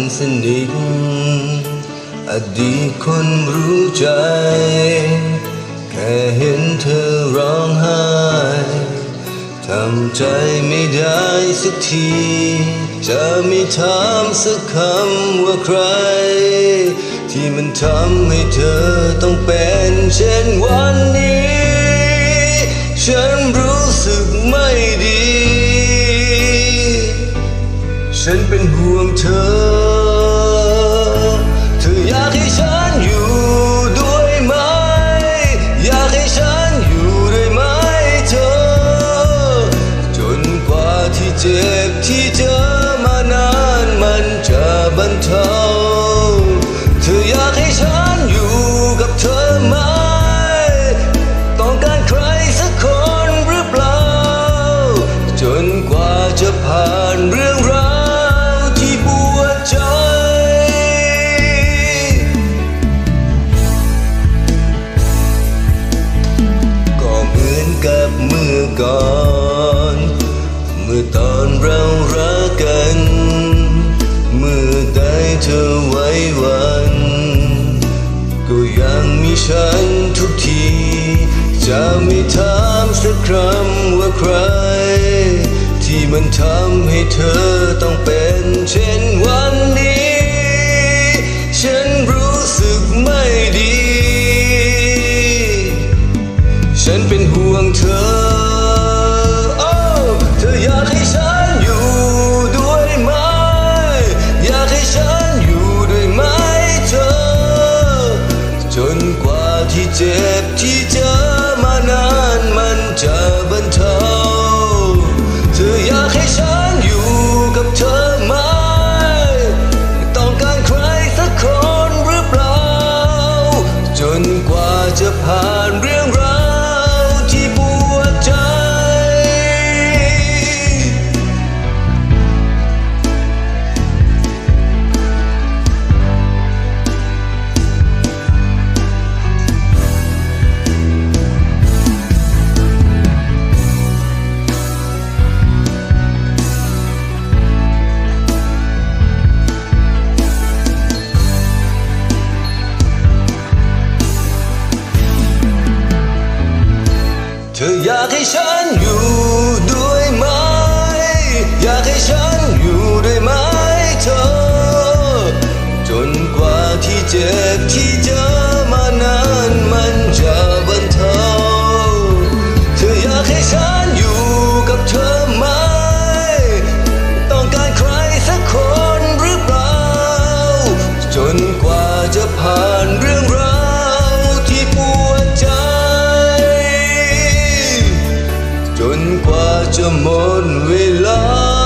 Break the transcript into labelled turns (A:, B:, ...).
A: อนสนิทอดีตคนรู้ใจ แค่เห็นเธอร้องไห้ทำใจไม่ได้สักที จะไม่ถามสักคำว่าใคร ที่มันทำให้เธอต้องเป็นเช่นวันนี้ ฉันรู้สึกไม่ดี ฉันเป็นห่วงเธอ บเมื่อก่อน เมื่อตอนเรารักกัน เมื่อได้เธอไว้วัน ก็ยังมีฉันทุกที จะไม่ถามสักคำว่าใคร ที่มันทำให้เธอต้องเป็นเช่นวัน ฉันเป็นห่วงเธอ โอ้เธออยากให้ฉันอยู่ด้วยไหม อยากให้ฉันอยู่ด้วยไหมเธอ จนกว่าที่เจ็บที่เจอมานานมันจะบรรเทา เธออยากให้ฉันอยู่กับเธอไหม ต้องการใครสักคนหรือเปล่า จนกว่าจะผ่าน ธออยากให้ฉันอยู่ด้วยไหม อยากให้ฉันอยู่ด้วยไหมเธอ จนกว่าที่เจ็บที่เจอมานานมันจะบรรเทาเธออยากให้ฉันอยู่กับเธอไหม ต้องการใครสักคนหรือเปล่า จนกว่าจะผ่าน such a modern love